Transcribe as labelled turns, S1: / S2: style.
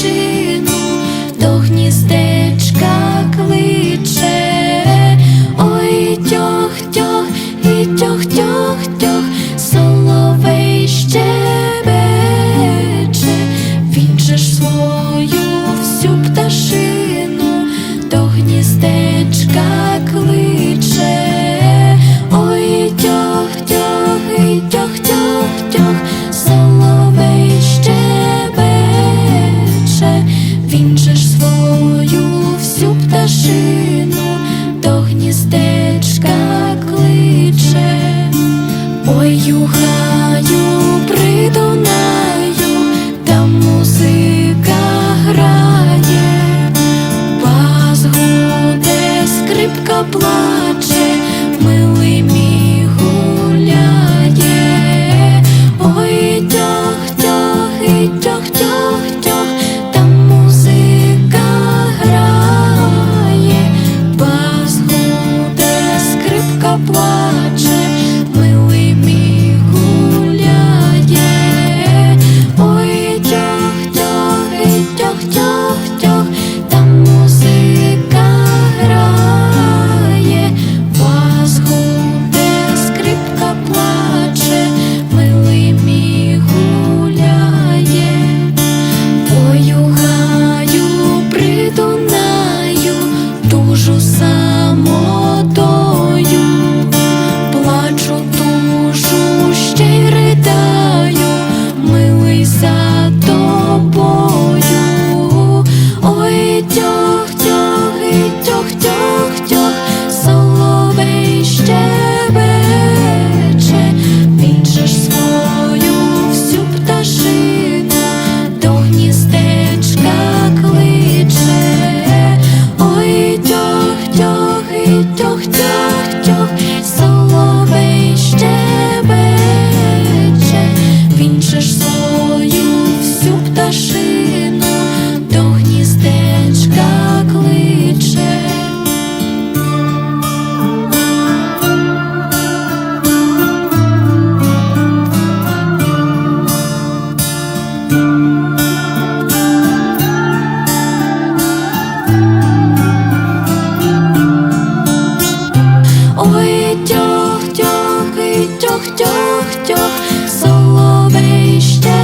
S1: дівчину до гніздечка кличе, ой тьох, тьох, і тьох, тьох, тьох, соловей щебече, він же ж свою. Ой, югаю, при Дунаю, там музика грає, бас гуде, плаче. hecho Тьох, тьох, і тьох, тьох, тьох, соловей ще.